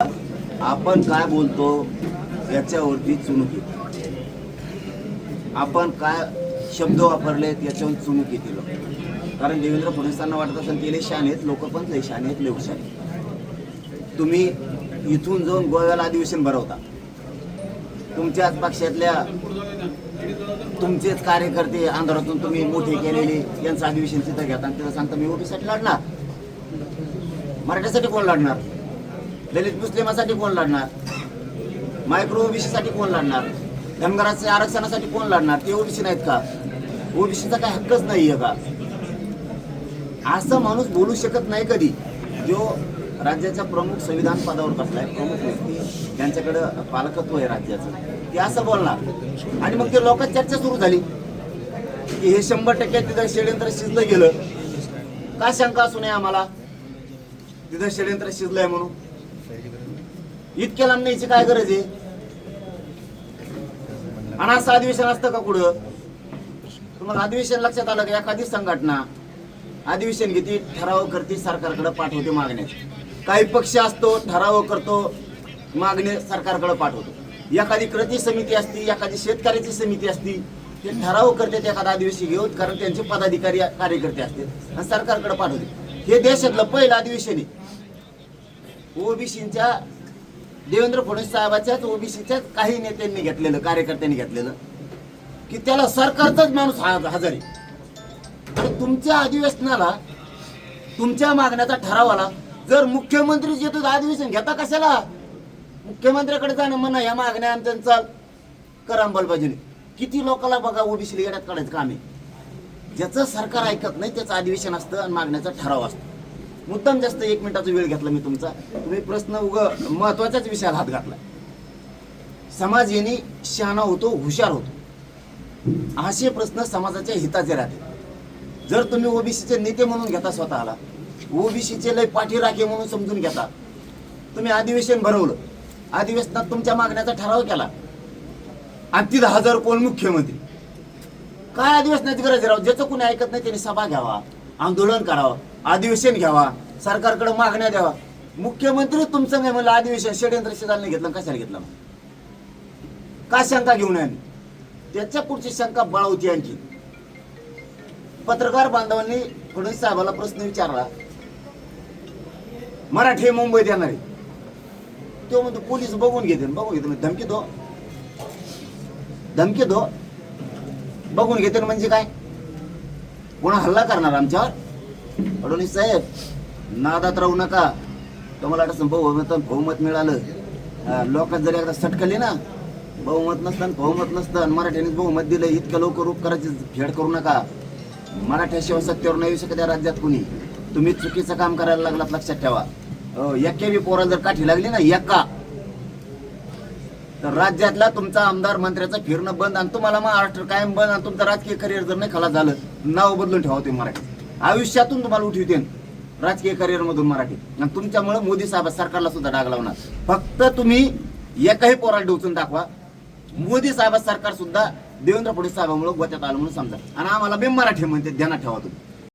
आपण काय बोलतो याच्यावरती चुणूक येते. आपण काय शब्द वापरले याच्यावर चुणूक येते लोक. कारण देवेंद्र फडणवीसांना वाटत असेल ते लेशान आहेत लोक पण लेशान आहेत लय आहेत. तुम्ही इथून जाऊन गोव्याला अधिवेशन भरवता. तुमच्याच पक्षातल्या तुमचेच कार्यकर्ते आंध्रातून तुम्ही मोठे केलेले यांचं अधिवेशन तिथं घेता आणि तिथं सांगता मी ओबीसाठी लढणार. मराठ्यासाठी कोण लढणार? दलित मुस्लिमासाठी कोण लढणार? मायक्रो ओबीसीसाठी कोण लढणार? धनगराच्या आरक्षणासाठी कोण लढणार? ते ओबीसी नाहीत का? ओबीसीचा काही हक्कच नाहीये का? असं माणूस बोलू शकत नाही कधी. जो राज्याच्या प्रमुख संविधान पदावर बसलाय प्रमुख व्यक्ती त्यांच्याकडं पालकत्व आहे राज्याचं ते असं बोलणार. आणि मग ते लोकांत चर्चा सुरू झाली. की हे शंभर टक्के तिथं षडयंत्र शिजलं गेलं. का शंका असू नये आम्हाला? तिथं षडयंत्र शिजलंय म्हणून. इतक्या लांब न्यायची काय गरज आहे? आणि असं अधिवेशन असतं का कुठं? तुम्हाला अधिवेशन लक्षात आलं का? एखादी संघटना अधिवेशन घेते ठराव करते सरकारकडे पाठवते मागण्या काही पक्ष असतो ठराव करतो मागणी सरकारकडे पाठवतो. एखादी कृती समिती असती एखादी शेतकऱ्याची समिती असती ते ठराव करते एखादा अधिवेशन घेऊन कारण त्यांचे पदाधिकारी कार्यकर्ते असतात आणि सरकारकडे पाठवते. हे देशातलं पहिलं अधिवेशन आहे. ओबीसीच्या देवेंद्र फडणवीस साहेबाच्याच ओबीसीच्याच काही नेत्यांनी घेतलेलं कार्यकर्त्यांनी घेतलेलं की त्याला सरकारचाच माणूस हा- आणि तुमच्या अधिवेशनाला तुमच्या मागण्याचा ठराव आला. जर मुख्यमंत्री येतो अधिवेशन घेता कशाला? मुख्यमंत्र्याकडे जाणं म्हणा या मागण्या आणि त्यांचा कर अंमलबजावणी. किती लोकांना बघा ओबीसी येण्यात काढायचं काम आहे. ज्याचं सरकार ऐकत नाही त्याचं अधिवेशन असतं आणि मागण्याचा ठराव असतो. मुद्दाम जास्त एक मिनिटाचा वेळ घेतला मी तुमचा. तुम्ही प्रश्न उग महत्वाच्याच विषयाला हात घातला. समाज येणे शहाणा होतो हुशार होतो. असे प्रश्न समाजाच्या हिताचे राहते. जर तुम्ही ओबीसीचे नेते म्हणून घेता स्वतःला ओबीसीचे लय पाठीराखे म्हणून समजून घेता. तुम्ही अधिवेशन भरवलं अधिवेशनात तुमच्या मागण्याचा ठराव केला. आणि तिथं हजार कोण मुख्यमंत्री. काय अधिवेशनाची गरज राहू ज्याचं कोणी ऐकत नाही त्यांनी सभा घ्यावा आंदोलन करावं अधिवेशन घ्यावा. सरकारकडे मागण्या द्यावा. मुख्यमंत्री तुमचं नाही म्हणलं अधिवेशन षडयंत्र शेजारने घेतलं कशाला घेतलं का शंका घेऊन आम्ही त्याच्या पुढची शंका बळावती आणखी पत्रकार बांधवांनी फडणवीस साहेबाला प्रश्न विचारला. मराठी मुंबईत येणार. आहे तो म्हणतो पोलीस बघून घेते बघून घेते. म्हणजे धमकी दो. धमकी दो? बघून घेते म्हणजे काय? कोणा हल्ला करणार आमच्यावर? फडणवीस साहेब नादात राहू नका. तुम्हाला वाटत बहुमत बहुमत मिळालं. लोक लोकात जर एकदा सटकली ना बहुमत नसतं बहुमत नसतं मराठ्यांनीच बहुमत दिलं इतकं लवकर उपकाराची फेड करू नका. मराठ्याशिवाय सत्तेवर नाही येऊ शकत या राज्यात कुणी. तुम्ही चुकीचं काम करायला लागलात लक्षात ठेवा. अं, एक्या बी पोराला जर काठी लागली ना एका. तर राज्यातला तुमचा आमदार मंत्र्याचं फिरणं बंद आणि तुम्हाला महाराष्ट्र कायम बंद आणि तुमचं राजकीय करिअर जर नाही खाला झालं नाव बदलून ठेवा तुम्ही मराठी. आयुष्यातून तुम्हाला उठवते राजकीय करिअर मधून मराठी आणि तुमच्यामुळे मोदी साहेब सरकारला सुद्धा डाग लावणार. फक्त तुम्ही एकाही पोराला डोचून दाखवा. मोदी साहेब सरकार सुद्धा देवेंद्र फडणवीस साहेबांमुळे गोत्यात आलं म्हणून समजा. आणि आम्हाला बे मराठी म्हणते ध्यानात ठेवा तुम्ही.